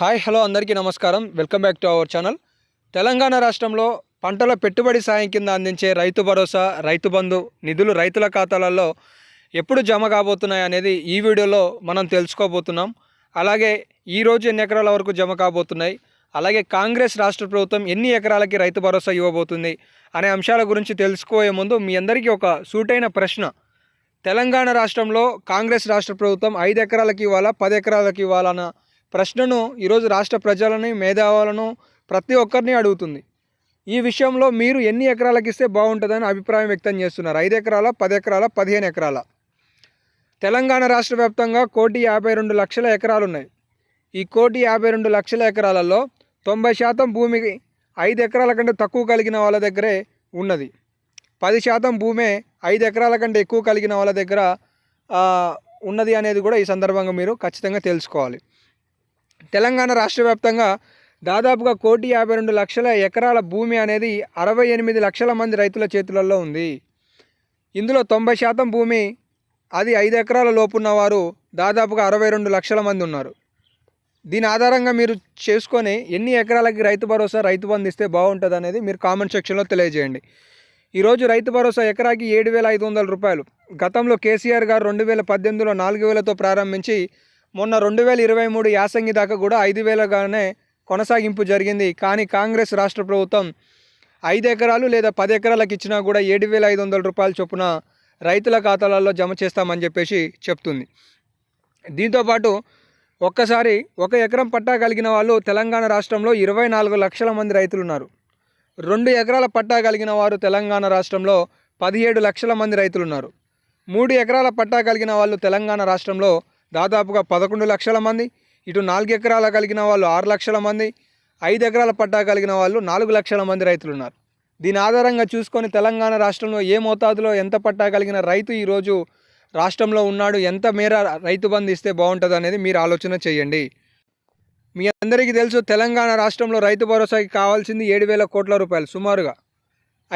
Hi hello అందరికీ నమస్కారం. Welcome back to our channel. Telangana రాష్ట్రంలో పంటల పెట్టుబడి సాయం కింద అందించే రైతు భరోసా రైతు బంధు నిధులు రైతుల ఖాతాలలో ఎప్పుడు జమ కాబోతున్నాయి అనేది ఈ వీడియోలో మనం తెలుసుకోబోతున్నాం. అలాగే ఈరోజు ఎన్ని ఎకరాల వరకు జమ కాబోతున్నాయి? అలాగే కాంగ్రెస్ రాష్ట్ర ప్రభుత్వం ఎన్ని ఎకరాలకి రైతు భరోసా ఇవ్వబోతుంది అనే అంశాల గురించి తెలుసుకోయే ముందు మీ అందరికీ ఒక సూటైన ప్రశ్న. తెలంగాణ రాష్ట్రంలో కాంగ్రెస్ రాష్ట్ర ప్రభుత్వం ఐదు ఎకరాలకి ఇవ్వాలా పది ఎకరాలకి ఇవ్వాలన్న ప్రశ్నను ఈరోజు రాష్ట్ర ప్రజలని మేధావులను ప్రతి ఒక్కరిని అడుగుతుంది. ఈ విషయంలో మీరు ఎన్ని ఎకరాలకు ఇస్తే బాగుంటుందని అభిప్రాయం వ్యక్తం చేస్తున్నారు. ఐదు ఎకరాల పది ఎకరాల పదిహేను ఎకరాల. తెలంగాణ రాష్ట్ర వ్యాప్తంగా కోటి యాభై రెండు లక్షల ఎకరాలు ఉన్నాయి ఈ కోటి యాభై రెండు లక్షల ఎకరాలలో తొంభై శాతం భూమికి ఐదు ఎకరాల కంటే తక్కువ కలిగిన వాళ్ళ దగ్గరే ఉన్నది. పది శాతం భూమే ఐదు ఎకరాల కంటే ఎక్కువ కలిగిన వాళ్ళ దగ్గర ఉన్నది అనేది కూడా ఈ సందర్భంగా మీరు ఖచ్చితంగా తెలుసుకోవాలి. తెలంగాణ రాష్ట్ర వ్యాప్తంగా దాదాపుగా కోటి యాభై రెండు లక్షల ఎకరాల భూమి అనేది అరవై ఎనిమిది లక్షల మంది రైతుల చేతులలో ఉంది. ఇందులో తొంభై శాతం భూమి అది ఐదు ఎకరాల లోపున్న వారు దాదాపుగా అరవై రెండు లక్షల మంది ఉన్నారు. దీని ఆధారంగా మీరు చేసుకొని ఎన్ని ఎకరాలకి రైతు భరోసా రైతు బంధు ఇస్తే బాగుంటుంది అనేది మీరు కామెంట్ సెక్షన్లో తెలియజేయండి. ఈరోజు రైతు భరోసా ఎకరాకి ఏడు వేల ఐదు వందల రూపాయలు. గతంలో కేసీఆర్ గారు రెండు వేల పద్దెనిమిదిలో నాలుగు వేలతో ప్రారంభించి మొన్న రెండు వేల ఇరవై మూడు యాసంగి దాకా కూడా ఐదు వేలగానే కొనసాగింపు జరిగింది. కానీ కాంగ్రెస్ రాష్ట్ర ప్రభుత్వం ఐదు ఎకరాలు లేదా పది ఎకరాలకు ఇచ్చినా కూడా ఏడు వేల ఐదు వందల రూపాయల చొప్పున రైతుల ఖాతాలలో జమ చేస్తామని చెప్పేసి చెప్తుంది. దీంతోపాటు ఒక్కసారి ఒక ఎకరం పట్టా కలిగిన వాళ్ళు తెలంగాణ రాష్ట్రంలో ఇరవై నాలుగు లక్షల మంది రైతులు ఉన్నారు. రెండు ఎకరాల పట్టా కలిగిన వారు తెలంగాణ రాష్ట్రంలో పదిహేడు లక్షల మంది రైతులు ఉన్నారు. మూడు ఎకరాల పట్టా కలిగిన వాళ్ళు తెలంగాణ రాష్ట్రంలో దాదాపుగా పదకొండు లక్షల మంది ఇటు నాలుగు ఎకరాల కలిగిన వాళ్ళు ఆరు లక్షల మంది ఐదు ఎకరాల పట్టా కలిగిన వాళ్ళు నాలుగు లక్షల మంది రైతులు ఉన్నారు దీని ఆధారంగా చూసుకొని తెలంగాణ రాష్ట్రంలో ఏ మోతాదులో ఎంత పట్టా కలిగిన రైతు ఈరోజు రాష్ట్రంలో ఉన్నాడు ఎంత మేర రైతు బంధు ఇస్తే బాగుంటుంది అనేది మీరు ఆలోచన చేయండి. మీ అందరికీ తెలుసు తెలంగాణ రాష్ట్రంలో రైతు భరోసాకి కావాల్సింది ఏడు వేల కోట్ల రూపాయలు సుమారుగా.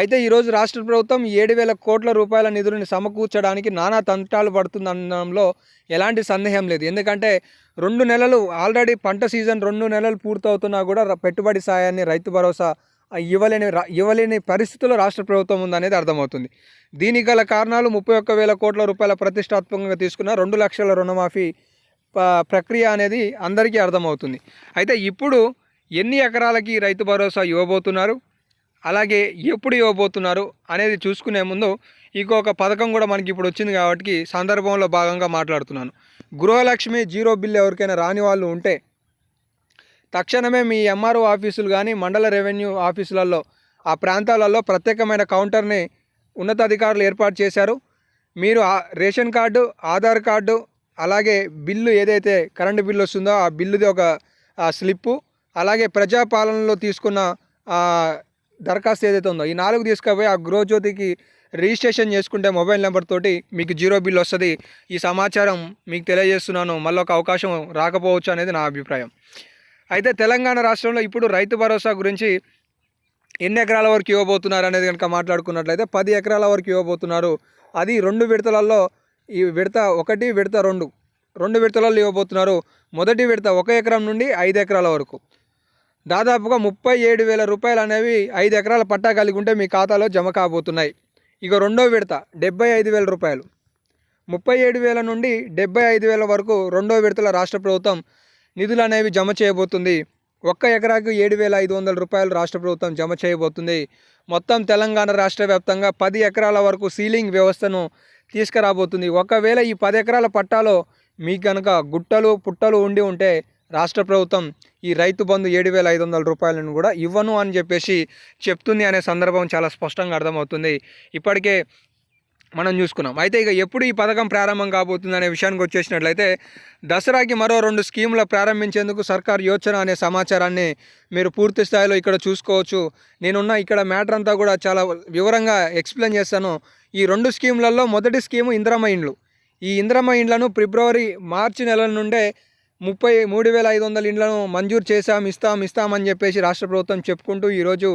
అయితే ఈరోజు రాష్ట్ర ప్రభుత్వం ఏడు వేల కోట్ల రూపాయల నిధులను సమకూర్చడానికి నానా తంత్రాలు పడుతుందనడంలో ఎలాంటి సందేహం లేదు. ఎందుకంటే రెండు నెలలు ఆల్రెడీ పంట సీజన్ రెండు నెలలు పూర్తవుతున్నా కూడా పెట్టుబడి సాయాన్ని రైతు భరోసా ఇవ్వలేని ఇవ్వలేని పరిస్థితుల్లో రాష్ట్ర ప్రభుత్వం ఉందనేది అర్థమవుతుంది. దీనికి గల కారణాలు ముప్పై ఒక్క వేల కోట్ల రూపాయల ప్రతిష్టాత్మకంగా తీసుకున్న రెండు లక్షల రుణమాఫీ ప్రక్రియ అనేది అందరికీ అర్థమవుతుంది. అయితే ఇప్పుడు ఎన్ని ఎకరాలకి రైతు భరోసా ఇవ్వబోతున్నారు? అలాగే ఎప్పుడు ఇవ్వబోతున్నారు అనేది చూసుకునే ముందు ఇంకొక పథకం కూడా మనకి ఇప్పుడు వచ్చింది కాబట్టి సందర్భంలో భాగంగా మాట్లాడుతున్నాను. గృహలక్ష్మి జీరో బిల్ ఎవరికైనా రాని వాళ్ళు ఉంటే తక్షణమే మీ ఎంఆర్ఓ ఆఫీసులు కానీ మండల రెవెన్యూ ఆఫీసులలో ఆ ప్రాంతాలలో ప్రత్యేకమైన కౌంటర్ని ఉన్నతాధికారులు ఏర్పాటు చేశారు. మీరు రేషన్ కార్డు ఆధార్ కార్డు అలాగే బిల్లు ఏదైతే కరెంటు బిల్లు వస్తుందో ఆ బిల్లుది ఒక స్లిప్పు అలాగే ప్రజాపాలనలో తీసుకున్న దరఖాస్తు ఏదైతే ఉందో ఈ నాలుగు తీసుకుపోయి ఆ గృహజ్యోతికి రిజిస్ట్రేషన్ చేసుకుంటే మొబైల్ నెంబర్ తోటి మీకు జీరో బిల్ వస్తుంది. ఈ సమాచారం మీకు తెలియజేస్తున్నాను. మళ్ళీ ఒక అవకాశం రాకపోవచ్చు అనేది నా అభిప్రాయం. అయితే తెలంగాణ రాష్ట్రంలో ఇప్పుడు రైతు భరోసా గురించి ఎన్ని ఎకరాల వరకు ఇవ్వబోతున్నారు అనేది కనుక మాట్లాడుకున్నట్లయితే పది ఎకరాల వరకు ఇవ్వబోతున్నారు. అది రెండు విడతలలో ఈ విడత ఒకటి విడత రెండు. రెండు విడతలలో ఇవ్వబోతున్నారు. మొదటి విడత ఒక ఎకరం నుండి ఐదు ఎకరాల వరకు. దాదాపుగా ముప్పై ఏడు వేల రూపాయలు అనేవి ఐదు ఎకరాల పట్టా కలిగి ఉంటే మీ ఖాతాలో జమ కాబోతున్నాయి. ఇక రెండో విడత డెబ్బై ఐదు వేల రూపాయలు. ముప్పై ఏడు వేల నుండి డెబ్బై ఐదు వేల వరకు రెండో విడతల రాష్ట్ర ప్రభుత్వం నిధులు అనేవి జమ చేయబోతుంది. ఒక్క ఎకరాకు ఏడు వేల ఐదు వందల రూపాయలు రాష్ట్ర ప్రభుత్వం జమ చేయబోతుంది. మొత్తం తెలంగాణ రాష్ట్ర వ్యాప్తంగా పది ఎకరాల వరకు సీలింగ్ వ్యవస్థను తీసుకురాబోతుంది. ఒకవేళ ఈ పది ఎకరాల పట్టాలో మీకు కనుక గుట్టలు పుట్టలు ఉండి ఉంటే రాష్ట్ర ప్రభుత్వం ఈ రైతు బంధు ఏడు వేల ఐదు వందల రూపాయలను కూడా ఇవ్వను అని చెప్పేసి చెప్తుంది అనే సందర్భం చాలా స్పష్టంగా అర్థమవుతుంది. ఇప్పటికే మనం చూసుకున్నాం. అయితే ఇక ఎప్పుడు ఈ పథకం ప్రారంభం కాబోతుంది అనే విషయానికి వచ్చేసినట్లయితే దసరాకి మరో రెండు స్కీముల ప్రారంభించేందుకు సర్కార్ యోచన అనే సమాచారాన్ని మీరు పూర్తి స్థాయిలో ఇక్కడ చూసుకోవచ్చు. నేనున్న ఇక్కడ మ్యాటర్ అంతా కూడా చాలా వివరంగా ఎక్స్ప్లెయిన్ చేస్తాను. ఈ రెండు స్కీములలో మొదటి స్కీము ఇంద్రమ ఇండ్లు. ఈ ఇంద్రమ ఇండ్లను ఫిబ్రవరి మార్చి నెల నుండే ముప్పై మూడు వేల ఐదు వందల ఇండ్లను మంజూరు చేశాం ఇస్తాం ఇస్తామని చెప్పేసి రాష్ట్ర ప్రభుత్వం చెప్పుకుంటూ ఈరోజు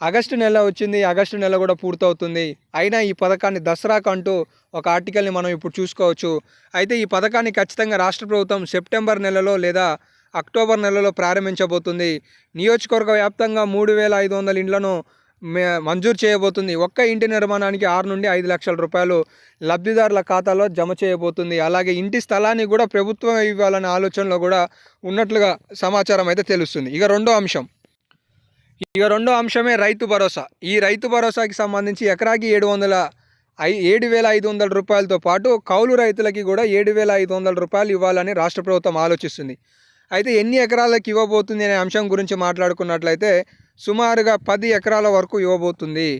ఆగస్టు నెల వచ్చింది. ఆగస్టు నెల కూడా పూర్తవుతుంది. అయినా ఈ పథకాన్ని దసరాకు అంటూ ఒక ఆర్టికల్ని మనం ఇప్పుడు చూసుకోవచ్చు. అయితే ఈ పథకాన్ని ఖచ్చితంగా రాష్ట్ర ప్రభుత్వం సెప్టెంబర్ నెలలో లేదా అక్టోబర్ నెలలో ప్రారంభించబోతుంది. నియోజకవర్గ వ్యాప్తంగా మూడు వేల ఐదు వందల ఇండ్లను మంజూరు చేయబోతుంది. ఒక్క ఇంటి నిర్మాణానికి ఆరు నుండి ఐదు లక్షల రూపాయలు లబ్ధిదారుల ఖాతాలో జమ చేయబోతుంది. అలాగే ఇంటి స్థలాన్ని కూడా ప్రభుత్వం ఇవ్వాలనే ఆలోచనలో కూడా ఉన్నట్లుగా సమాచారం అయితే తెలుస్తుంది. ఇక రెండో అంశం. ఇక రెండో అంశమే రైతు భరోసా. ఈ రైతు భరోసాకి సంబంధించి ఎకరాకి ఏడు వందల ఐ ఏడు వేల ఐదు వందల రూపాయలతో పాటు కౌలు రైతులకి కూడా ఏడు వేల ఐదు వందల రూపాయలు ఇవ్వాలని రాష్ట్ర ప్రభుత్వం ఆలోచిస్తుంది. అయితే ఎన్ని ఎకరాలకు ఇవ్వబోతుంది అనే అంశం గురించి మాట్లాడుకున్నట్లయితే సుమారుగా పది ఎకరాల వరకు ఇవ్వబోతుంది.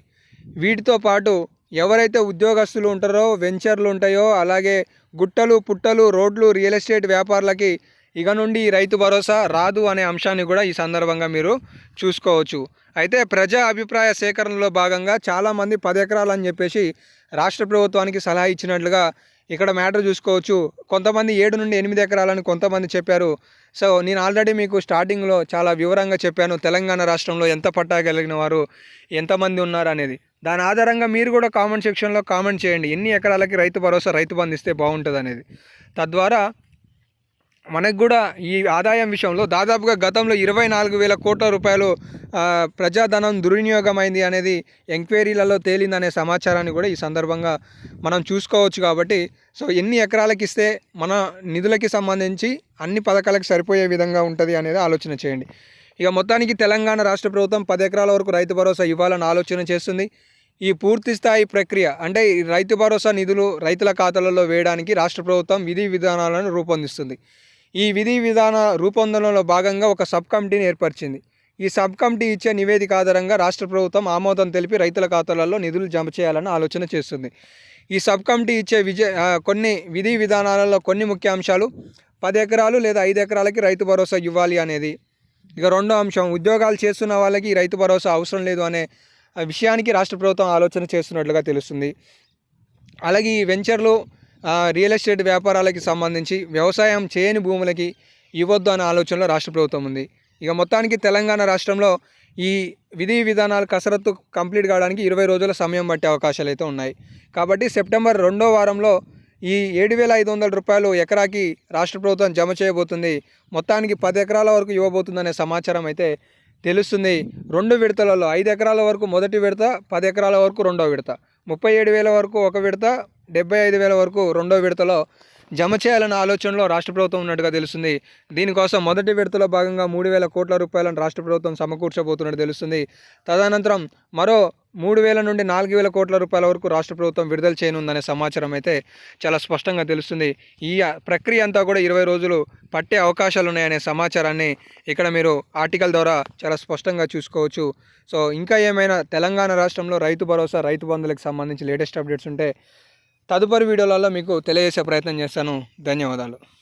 వీటితో పాటు ఎవరైతే ఉద్యోగస్తులు ఉంటారో వెంచర్లు ఉంటాయో అలాగే గుట్టలు పుట్టలు రోడ్లు రియల్ ఎస్టేట్ వ్యాపారులకి ఇక నుండి ఈ రైతు భరోసా రాదు అనే అంశాన్ని కూడా ఈ సందర్భంగా మీరు చూసుకోవచ్చు. అయితే ప్రజా అభిప్రాయ సేకరణలో భాగంగా చాలామంది పది ఎకరాలు అని చెప్పేసి రాష్ట్ర ప్రభుత్వానికి సలహా ఇచ్చినట్లుగా ఇక్కడ మ్యాటర్ చూసుకోవచ్చు. కొంతమంది ఏడు నుండి ఎనిమిది ఎకరాలని కొంతమంది చెప్పారు. సో నేను ఆల్రెడీ మీకు స్టార్టింగ్లో చాలా వివరంగా చెప్పాను. తెలంగాణ రాష్ట్రంలో ఎంత పట్టా కలిగిన వారు ఎంతమంది ఉన్నారు అనేది. దాని ఆధారంగా మీరు కూడా కామెంట్ సెక్షన్లో కామెంట్ చేయండి. ఎన్ని ఎకరాలకి రైతు భరోసా రైతు బంధిస్తే బాగుంటుంది అనేది తద్వారా మనకు కూడా ఈ ఆదాయం విషయంలో దాదాపుగా గతంలో ఇరవై నాలుగు వేల కోట్ల రూపాయలు ప్రజాధనం దుర్వినియోగమైంది అనేది ఎంక్వైరీలలో తేలిందనే సమాచారాన్ని కూడా ఈ సందర్భంగా మనం చూసుకోవచ్చు కాబట్టి సో ఎన్ని ఎకరాలకు ఇస్తే మన నిధులకి సంబంధించి అన్ని పథకాలకు సరిపోయే విధంగా ఉంటుంది అనేది ఆలోచన చేయండి. ఇక మొత్తానికి తెలంగాణ రాష్ట్ర ప్రభుత్వం పది ఎకరాల వరకు రైతు భరోసా ఇవ్వాలని ఆలోచన చేస్తుంది. ఈ పూర్తి స్థాయి ప్రక్రియ అంటే రైతు భరోసా నిధులు రైతుల ఖాతాలలో వేయడానికి రాష్ట్ర ప్రభుత్వం విధి విధానాలను రూపొందిస్తుంది. ఈ విధి విధాన రూపొందనలో భాగంగా ఒక సబ్ కమిటీని ఏర్పరిచింది. ఈ సబ్ కమిటీ ఇచ్చే నివేదిక ఆధారంగా రాష్ట్ర ప్రభుత్వం ఆమోదం తెలిపి రైతుల ఖాతాలలో నిధులు జమ చేయాలని ఆలోచన చేస్తుంది. ఈ సబ్ కమిటీ ఇచ్చే విజయ కొన్ని విధి విధానాలలో కొన్ని ముఖ్య అంశాలు పది ఎకరాలు లేదా ఐదు ఎకరాలకి రైతు భరోసా ఇవ్వాలి అనేది. ఇక రెండో అంశం ఉద్యోగాలు చేస్తున్న వాళ్ళకి ఈ రైతు భరోసా అవసరం లేదు అనే విషయానికి రాష్ట్ర ప్రభుత్వం ఆలోచన చేస్తున్నట్లుగా తెలుస్తుంది. అలాగే ఈ వెంచర్లు రియల్ ఎస్టేట్ వ్యాపారాలకి సంబంధించి వ్యవసాయం చేయని భూములకి ఇవ్వద్దు అనే ఆలోచనలో రాష్ట్ర ప్రభుత్వం ఉంది. ఇక మొత్తానికి తెలంగాణ రాష్ట్రంలో ఈ విధి విధానాలు కసరత్తు కంప్లీట్ కావడానికి ఇరవై రోజుల సమయం పట్టే అవకాశాలు అయితే ఉన్నాయి. కాబట్టి సెప్టెంబర్ రెండో వారంలో ఈ ఏడు వేల ఐదు వందల రూపాయలు ఎకరాకి రాష్ట్ర ప్రభుత్వం జమ చేయబోతుంది. మొత్తానికి పది ఎకరాల వరకు ఇవ్వబోతుందనే సమాచారం అయితే తెలుస్తుంది. రెండు విడతలలో ఐదు ఎకరాల వరకు మొదటి విడత పది ఎకరాల వరకు రెండో విడత ముప్పై ఏడు వేల వరకు ఒక విడత డెబ్బై ఐదు వేల వరకు రెండో విడతలో జమ చేయాలన్న ఆలోచనలో రాష్ట్ర ప్రభుత్వం ఉన్నట్టుగా తెలుస్తుంది. దీనికోసం మొదటి విడతలో భాగంగా మూడు వేల కోట్ల రూపాయలను రాష్ట్ర ప్రభుత్వం సమకూర్చబోతున్నట్టు తెలుస్తుంది. తదనంతరం మరో మూడు వేల నుండి నాలుగు వేల కోట్ల రూపాయల వరకు రాష్ట్ర ప్రభుత్వం విడుదల చేయనుందనే సమాచారం అయితే చాలా స్పష్టంగా తెలుస్తుంది. ఈ ప్రక్రియ అంతా కూడా ఇరవై రోజులు పట్టే అవకాశాలు ఉన్నాయనే సమాచారాన్ని ఇక్కడ మీరు ఆర్టికల్ ద్వారా చాలా స్పష్టంగా చూసుకోవచ్చు. సో ఇంకా ఏమైనా తెలంగాణ రాష్ట్రంలో రైతు భరోసా రైతు బంధులకు సంబంధించి లేటెస్ట్ అప్డేట్స్ ఉంటే తదుపరి వీడియోలలో మీకు తెలియజేసే ప్రయత్నం చేస్తాను. ధన్యవాదాలు.